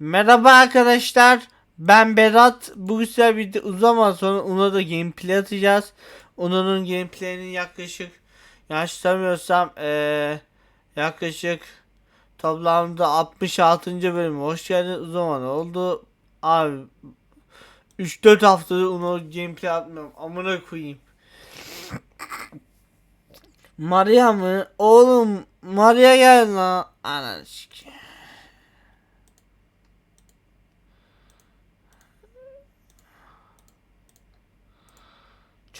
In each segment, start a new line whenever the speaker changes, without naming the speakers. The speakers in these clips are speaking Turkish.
Merhaba arkadaşlar. Ben Berat. Bu güzel bir uzun sonra ona da gameplay atacağız. Onunun gameplay'inin yaklaşık yanlış hatırlamıyorsam eee yaklaşık toplamda 66. bölüm. Hoş geldin. Uzun zaman oldu. Abi 3-4 haftadır onu gameplay atmıyorum. Amına koyayım. Maria mı? Oğlum Maria gel lan. Ananı sikeyim.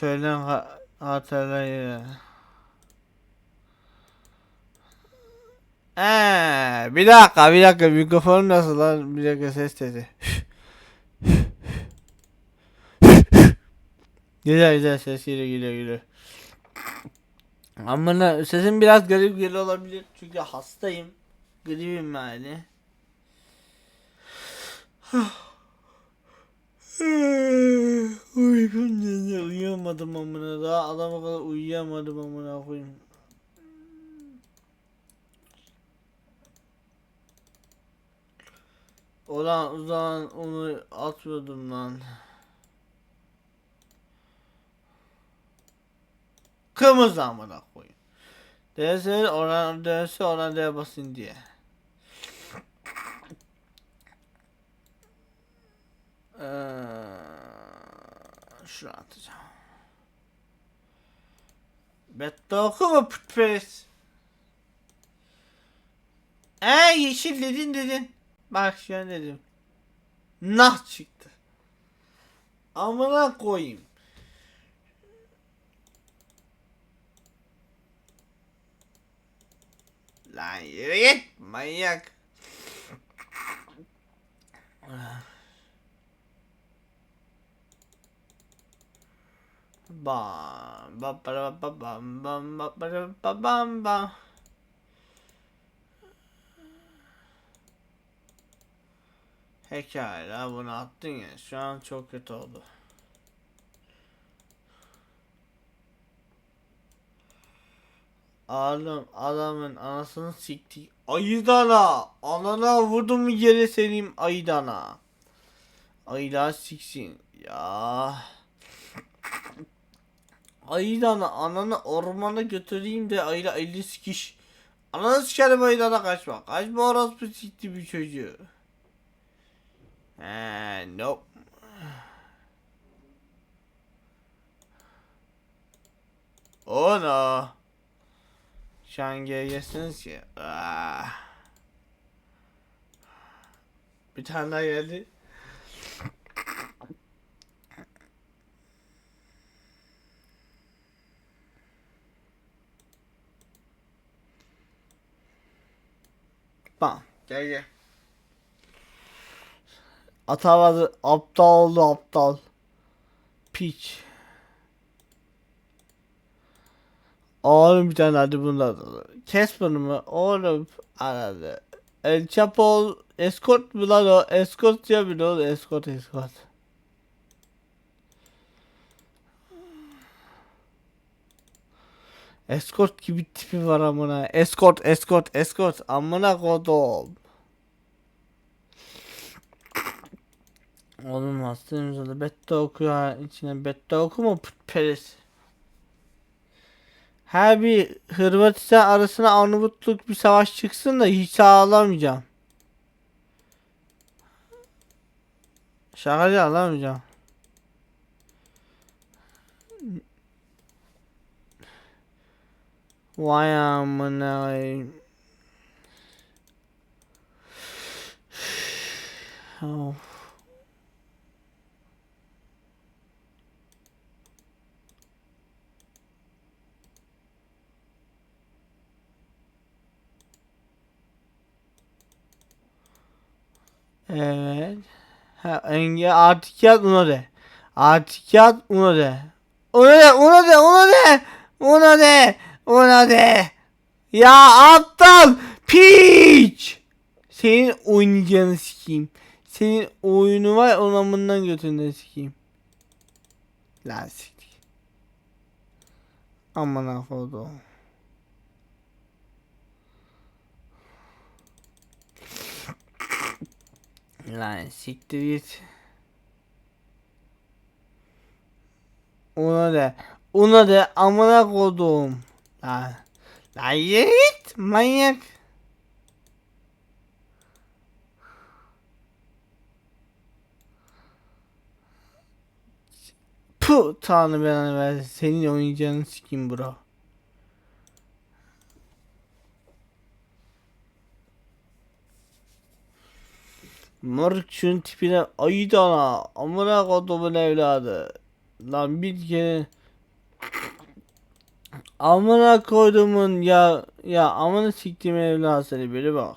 Çölden ha hatırlayın. Eee bir dakika bir dakika mikrofonum nasıl lan bir dakika ses sesi. güzel güzel ses geliyor geliyor geliyor. Ama sesim biraz garip geliyor olabilir çünkü hastayım. Gripim yani. Uykum geldi uyuyamadım amına daha adama kadar uyuyamadım amına koyayım. Ulan o zaman onu atıyordum lan. Kırmızı amına koyayım. DS oran DS oran D basın diye. Eee, şunu atacağım. Bette okuma pütperis. Eee yeşil dedin dedin. Bak şu an dedim. Nah çıktı. Amına koyayım. Lan yürü manyak. Bam bam bam bam bam bam bam bam bam bam Pekala bunu attın ya şu an çok kötü oldu. Oğlum adamın anasını siktik. Ayıdana. Anana vurdum yere senin ayıdana. Ayıdan siksin. Ya. Ayıdana ananı ormana götüreyim de ayıla 50 sikiş. Ananı sikerim ayıdana kaçma. Kaçma orospu sikti bir çocuğu. He nope. Oh no. Şu an GG'siniz ki. Ah. Bir tane daha geldi. Bam. Gel gel. Atamadı. Aptal oldu aptal. Piç. Oğlum bir tane hadi bunlar. Kes bunu mu? Oğlum aradı. El Chapo escort mu lan o? Escort ya bir oğlum escort escort. Escort gibi tipi var amına. Escort escort escort amına kodum. Oğlum hastayım da bette okuyor ha. içine bette okuma putperest. Her bir Hırvatistan arasına Arnavutluk bir savaş çıksın da hiç sağlamayacağım. Şakacı alamayacağım. Vay amına. Oh. Evet. Ha, enge artık yat ona de. Artık yat ona de. Ona de, ona de, ona de. Ona de uno de. Ya aptal piç. Senin oynayacağını sikeyim. Senin oyunu var onun amından götünden sikeyim. Lan siktir. Aman afodo. Lan siktir git. Ona de. Ona de amına kodum. Lan. Lan git manyak. Puh tanrı belanı versin. Senin oynayacağını sikeyim bro. Moruk şunun tipine ayı dana amına kodumun evladı. Lan bir kere amına kodumun ya ya amına siktiğim evladı seni biri bak.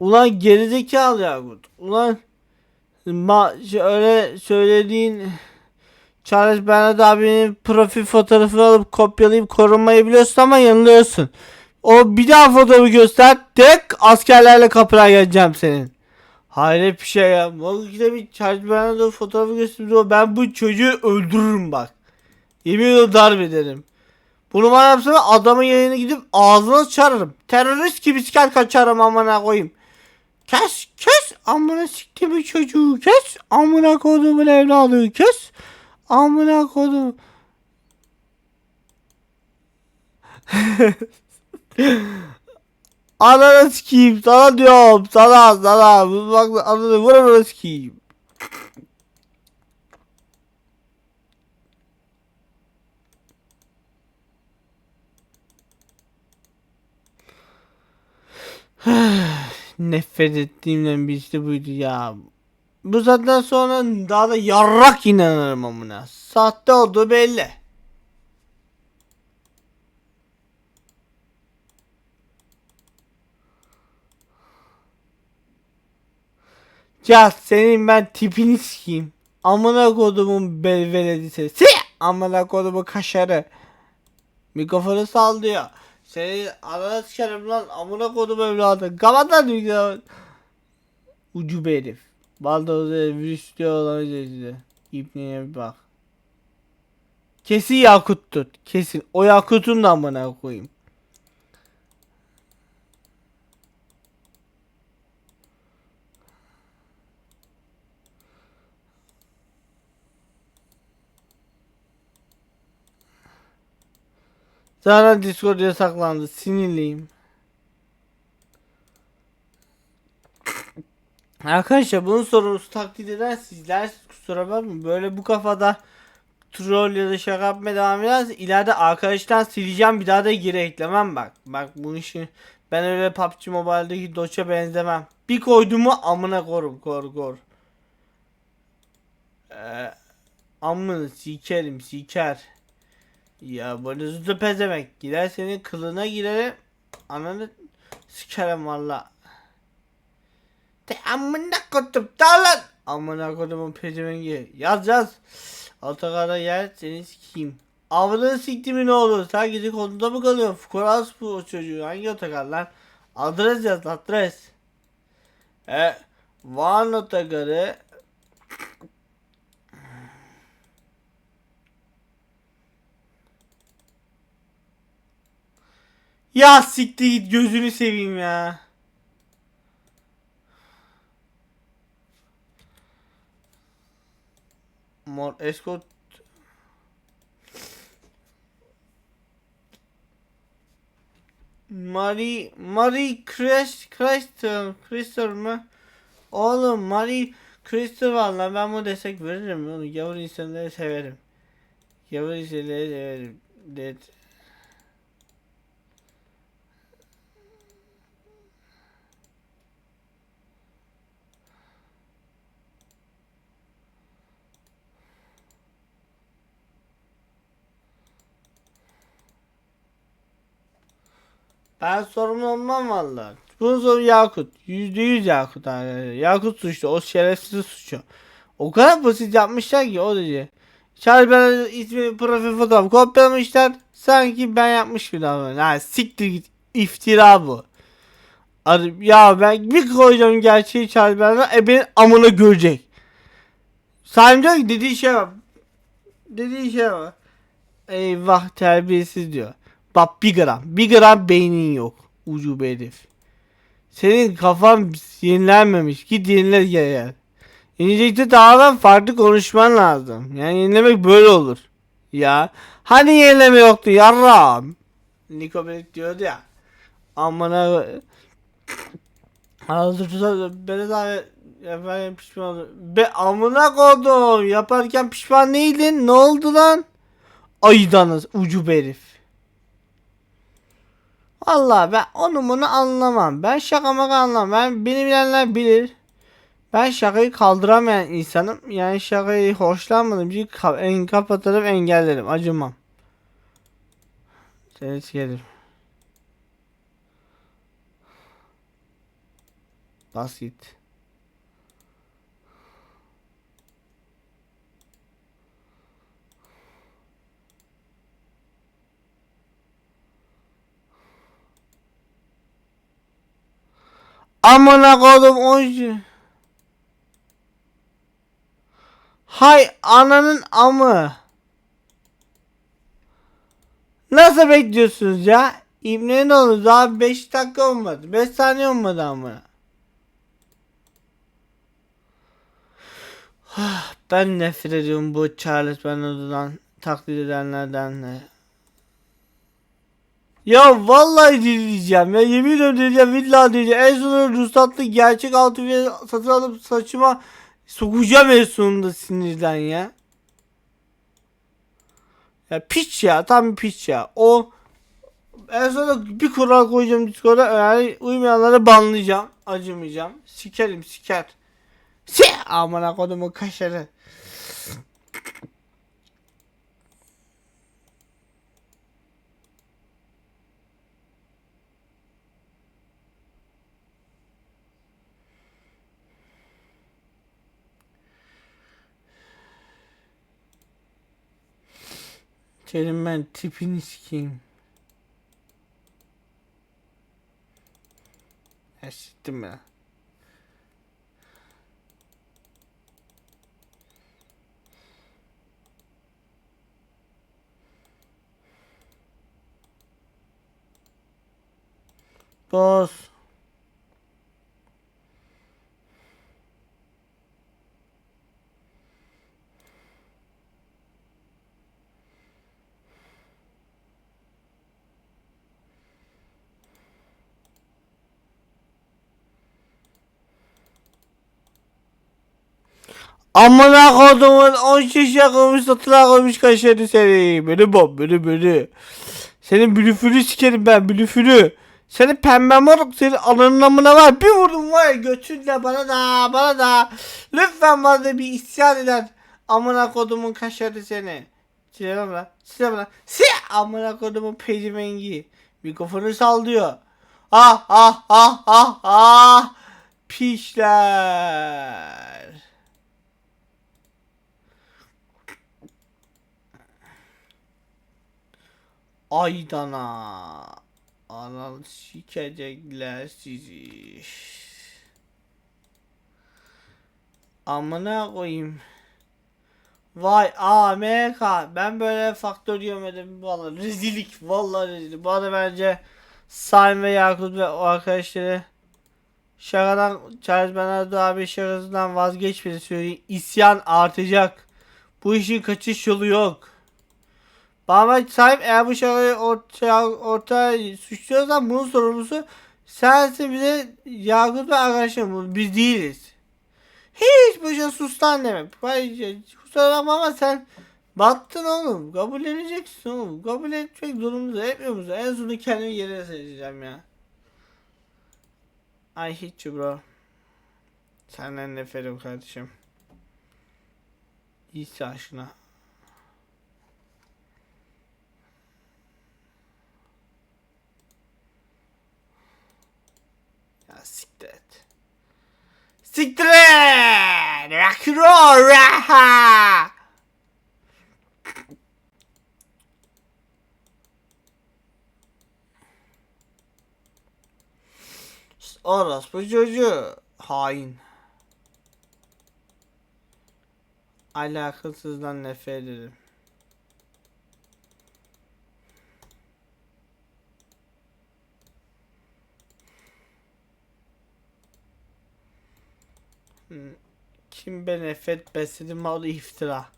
Ulan gerizekalı Yakut. Ulan ma öyle söylediğin Charles Bernard abinin profil fotoğrafını alıp kopyalayıp korunmayı biliyorsun ama yanılıyorsun. O bir daha fotoğrafı göster. Tek askerlerle kapıya geleceğim senin. Hayret bir şey ya. Bakın bir Charles Bernardo fotoğrafı gösteriyor. Ben bu çocuğu öldürürüm bak. Yemin ediyorum darp ederim. Bunu bana yapsana adamın yayına gidip ağzına çarırım. Terörist gibi siker kaçarım amına koyayım. Kes kes amına siktiğimi çocuğu kes. Amına kodumun evladı kes. Amına kodum. Ananı sikeyim sana diyorum sana sana bak ananı vur ananı Nefret ettiğimden birisi buydu ya. Bu saatten sonra daha da yarrak inanırım amına. Sahte olduğu belli. Ya senin ben tipini sikeyim. Amına kodumun belveledisi. Si! Amına kodumun kaşarı. Mikrofonu sallıyor. Seni anana sikerim lan amına kodum evladı. Kapat lan bilgisayarı. Ucube herif. Baldoz'da virüs diyor olan işte. İpneye bir bak. Kesin Yakut tut. Kesin. O Yakut'un da amına koyayım. Zaten Discord yasaklandı. Sinirliyim. Arkadaşlar bunun sorumlusu taklit eden sizler kusura bakmayın. Böyle bu kafada troll ya da şaka yapmaya devam ederse ileride arkadaştan sileceğim bir daha da geri eklemem bak. Bak bu işi ben öyle PUBG Mobile'deki doça benzemem. Bir koydum mu amına korum kor kor. Ee, amını sikerim siker. Ya böyle zıtı pezemek. Gider senin kılına girerim. Ananı sikerim valla. De amına kodum lan. Amına kodumun pezevengi. Yaz yaz. Otogarda yer seni sikeyim. Avını siktimin ne olur? Sen gece konuda mı kalıyorsun? Fukaras bu çocuğu. Hangi otogar lan? Adres yaz adres. E, Van otogarı. Ya siktir git gözünü seveyim ya. Mor escort Marie Marie Christ Crystal Crystal mı? Oğlum Marie Crystal valla ben bu destek veririm onu yavru insanları severim. Yavru insanları severim. Dead. Ben sorumlu olmam valla. Bunun soru Yakut. Yüzde yüz Yakut arkadaşlar. Yakut suçlu. O şerefsiz suçu. O kadar basit yapmışlar ki o derece. Çağrı ben ismi profil fotoğraf kopyalamışlar. Sanki ben yapmış gibi davranıyor. Ha siktir git. İftira bu. Ya ben bir koyacağım gerçeği Çağrı ben e benim amına görecek. Salim diyor ki dediği şey var. Dediği şey var. Eyvah terbiyesiz diyor. Bak bir gram. Bir gram beynin yok. Ucube herif. Senin kafan yenilenmemiş. Git yenile gel. Yenilecekte tamamen farklı konuşman lazım. Yani yenilemek böyle olur. Ya. Hani yenileme yoktu yarram. Niko Bellic diyordu ya. Amına Hazırsa beni daha efendim pişman. Be amına koydum. Yaparken pişman değildin. Ne oldu lan? Aydanız ucu herif. Vallahi ben onu bunu anlamam. Ben şaka maka anlamam. Ben beni bilenler bilir. Ben şakayı kaldıramayan insanım. Yani şakayı hoşlanmadığım için ka- en kapatırım engellerim. Acımam. Seni sikerim. Bas git. Amına koydum oyuncu. Hay ananın amı. Nasıl bekliyorsunuz ya? İbnenin olur daha 5 dakika olmadı. 5 saniye olmadı ama. Ben nefret ediyorum bu Charles Bernardo'dan taklit edenlerden de. Ya vallahi dinleyeceğim ya yemin ediyorum dinleyeceğim billahi dinleyeceğim. En sonunda ruhsatlı gerçek altı ve satın alıp saçıma sokacağım en sonunda sinirden ya. Ya piç ya tam bir piç ya. O en sonunda bir kural koyacağım Discord'a yani uymayanları banlayacağım. Acımayacağım. Sikerim siker. Si amına kodumun kaşarı. Senin ben tipini sikeyim. Ya siktim ya. Boss. Amına kodumun 10 şişe koymuş satıla koymuş kaşarı seni. Beni bom beni beni. Senin blüfünü sikerim ben blüfünü. Senin pembe moruk senin ananın amına var. Bir vurdum var ya götünle bana da bana da. Lütfen bana bir isyan eder. Amına kodumun kaşarı seni. Silemem lan. Silemem lan. Si amına kodumun pecimengi. Mikrofonu sallıyor. Ah ah ah ah ah. Pişler. Aydana. Anal sikecekler sizi. Amına koyayım. Vay AMK. Ben böyle faktör yemedim. Vallahi rezillik. Vallahi rezillik. Bu arada bence Saim ve Yakut ve o arkadaşları şakadan Charles Bernardo abi şakasından vazgeçmedi söyleyeyim. İsyan artacak. Bu işin kaçış yolu yok. Bana sahip eğer bu şakayı ortaya, ortaya suçluyorsan bunun sorumlusu sensin bize Yakut ve arkadaşım biz değiliz. Hiç bu şey sustan demek. Kusura bakma ama sen battın oğlum. Kabul edeceksin oğlum. Kabul etmek zorunda etmiyor musun? En sonunda kendimi yere seçeceğim ya. Hate you bro. Senden nefretim kardeşim. İyisi aşkına. Siktir et. Siktir et! Rock and roll! Raha! Orospu çocuğu. Hain. Alakasızdan nefret ederim. Kim ben nefret besledim o iftira.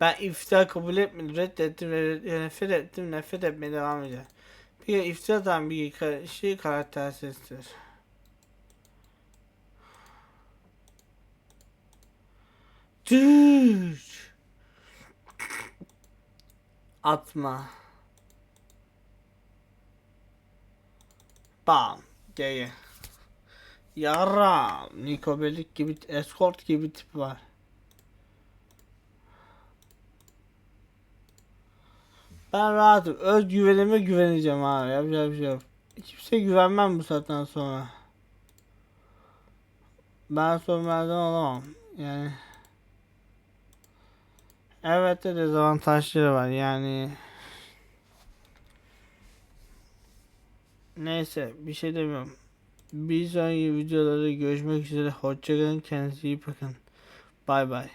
Ben iftira kabul etmedim, reddettim ve nefret ettim, nefret etmeye devam edeceğim. Bir kere iftiradan bir ka- şey karaktersizdir. Düş. Atma. Bam. Geri. Yara. Niko Bellic gibi escort gibi tip var. Ben rahatım. Özgüvenime güveneceğim abi. Yapacak bir şey yok. Kimseye güvenmem bu saatten sonra. Ben sormazdan olamam. Yani. Evet de dezavantajları var yani. Neyse bir şey demiyorum. Bir sonraki videolarda görüşmek üzere. Hoşçakalın. Kendinize iyi bakın. Bay bay.